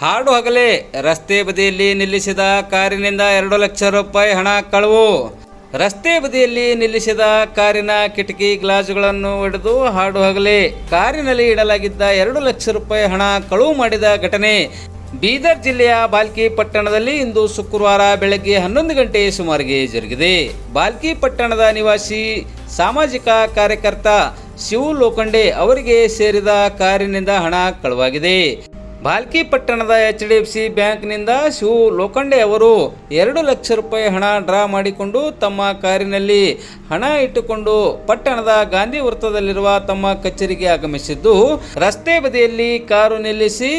ಹಾಡು ಹಗಲೆ ರಸ್ತೆ ಬದಿಯಲ್ಲಿ ನಿಲ್ಲಿಸಿದ ಕಾರಿನಿಂದ ಎರಡು ಲಕ್ಷ ರೂಪಾಯಿ ಹಣ ಕಳವು. ರಸ್ತೆ ಬದಿಯಲ್ಲಿ ನಿಲ್ಲಿಸಿದ ಕಾರಿನ ಕಿಟಕಿ ಗ್ಲಾಸ್ಗಳನ್ನು ಒಡೆದು ಹಾಡು ಹಗಲೆ ಕಾರಿನಲ್ಲಿ ಇಡಲಾಗಿದ್ದ ಎರಡು ಲಕ್ಷ ರೂಪಾಯಿ ಹಣ ಕಳವು ಮಾಡಿದ ಘಟನೆ. ಬೀದರ್ ಜಿಲ್ಲೆಯ ಬಾಲ್ಕಿ ಪಟ್ಟಣದಲ್ಲಿ ಇಂದು ಶುಕ್ರವಾರ ಬೆಳಗ್ಗೆ ಹನ್ನೊಂದು ಗಂಟೆ ಸುಮಾರಿಗೆ ಜರುಗಿದೆ. ಬಾಲ್ಕಿ ಪಟ್ಟಣದ ನಿವಾಸಿ, ಸಾಮಾಜಿಕ ಕಾರ್ಯಕರ್ತ ಶಿವು ಲೋಖಂಡೆ ಅವರಿಗೆ ಸೇರಿದ ಕಾರಿನಿಂದ ಹಣ ಕಳವಾಗಿದೆ. ಬಾಲ್ಕಿ ಪಟ್ಟಣದ ಎಚ್ ಡಿ ಎಫ್ ಸಿ ಬ್ಯಾಂಕ್ನಿಂದ ಶಿವ ಲೋಖಂಡೆ ಅವರು ಎರಡು ಲಕ್ಷ ರೂಪಾಯಿ ಹಣ ಡ್ರಾ ಮಾಡಿಕೊಂಡು ತಮ್ಮ ಕಾರಿನಲ್ಲಿ ಹಣ ಇಟ್ಟುಕೊಂಡು ಪಟ್ಟಣದ ಗಾಂಧಿ ವೃತ್ತದಲ್ಲಿರುವ ತಮ್ಮ ಕಚೇರಿಗೆ ಆಗಮಿಸಿದ್ದು, ರಸ್ತೆ ಬದಿಯಲ್ಲಿ ಕಾರು ನಿಲ್ಲಿಸಿ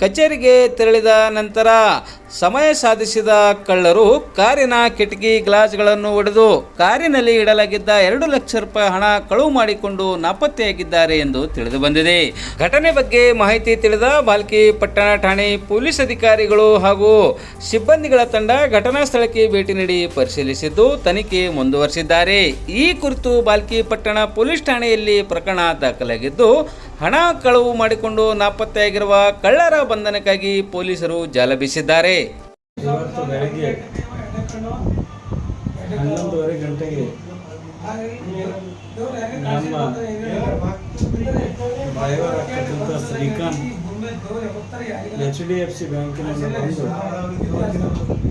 ಕಚೇರಿಗೆ ತೆರಳಿದ ನಂತರ ಸಮಯ ಸಾಧಿಸಿದ ಕಳ್ಳರು ಕಾರಿನ ಕಿಟಕಿ ಗ್ಲಾಸ್ಗಳನ್ನು ಒಡೆದು ಕಾರಿನಲ್ಲಿ ಇಡಲಾಗಿದ್ದ ಎರಡು ಲಕ್ಷ ರೂಪಾಯಿ ಹಣ ಕಳುವು ಮಾಡಿಕೊಂಡು ನಾಪತ್ತೆಯಾಗಿದ್ದಾರೆ ಎಂದು ತಿಳಿದು ಬಂದಿದೆ. ಘಟನೆ ಬಗ್ಗೆ ಮಾಹಿತಿ ತಿಳಿದ ಬಾಲ್ಕಿ ಪಟ್ಟಣ ಠಾಣೆ ಪೊಲೀಸ್ ಅಧಿಕಾರಿಗಳು ಹಾಗೂ ಸಿಬ್ಬಂದಿಗಳ ತಂಡ ಘಟನಾ ಸ್ಥಳಕ್ಕೆ ಭೇಟಿ ನೀಡಿ ಪರಿಶೀಲಿಸಿದ್ದು, ತನಿಖೆ ಮುಂದುವರಿಸಿದ್ದಾರೆ. ಈ ಕುರಿತು ಬಾಲ್ಕಿ ಪಟ್ಟಣ ಪೊಲೀಸ್ ಠಾಣೆಯಲ್ಲಿ ಪ್ರಕರಣ ದಾಖಲಾಗಿದ್ದು, ಹಣ ಕಳವು ಮಾಡಿಕೊಂಡು ನಾಪತ್ತೆಯಾಗಿರುವ ಕಳ್ಳರ ಬಂಧನಕ್ಕಾಗಿ ಪೊಲೀಸರು ಜಾಲ ಬೀಸಿದ್ದಾರೆ ಇವತ್ತು ಬೆಳಗ್ಗೆ ಹನ್ನೊಂದುವರೆ ಗಂಟೆಗೆ ನಮ್ಮ ಡ್ರೈವರ್ ಆಗ್ತಕ್ಕಂಥ Srikanth H D F C ಬ್ಯಾಂಕಿನಲ್ಲಿ ಬಂದು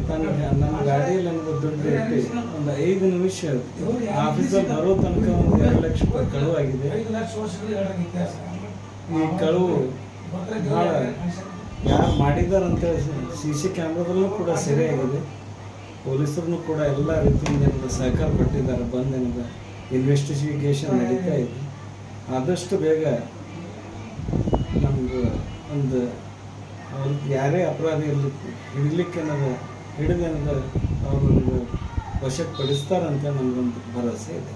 ತನ್ನ ನಮ್ಮ ಗಾಡಿಯಲ್ಲಿ ನನಗೆ ದುಡ್ಡು ಇಟ್ಟು ಒಂದು ಐದು ನಿಮಿಷ ಆಫೀಸಲ್ಲಿ ಬರೋ ತನಕ ಒಂದು ಎರಡು ಲಕ್ಷ ರೂಪಾಯಿ ಕಳುವಾಗಿದೆ. ಈ ಕಳುವು ಭಾಳ ಯಾರು ಮಾಡಿದಾರಂತ ಸಿ ಸಿ ಕ್ಯಾಮ್ರಾದಲ್ಲೂ ಕೂಡ ಸೆರೆಯಾಗಿದೆ. ಪೊಲೀಸರು ಕೂಡ ಎಲ್ಲ ರೀತಿಯಿಂದ ಸಹಕಾರ ಕೊಟ್ಟಿದ್ದಾರೆ. ಬಂದ್ ಏನಿದೆ ಇನ್ವೆಸ್ಟಿಗೇಷನ್ ನಡೀತಾ ಇದೆ. ಆದಷ್ಟು ಬೇಗ ನಮ್ಗೆ ಒಂದು ಯಾರೇ ಅಪರಾಧಿ ಇರಲಿ ಹಿಡಿಲಿಕ್ಕೆ ಏನಾದ್ರು ಹಿಡಿದೇನದ ಅವ್ರನ್ನ ವಶಕ್ಕೆ ಪಡಿಸ್ತಾರಂತ ನಮಗೊಂದು ಭರವಸೆ ಇದೆ.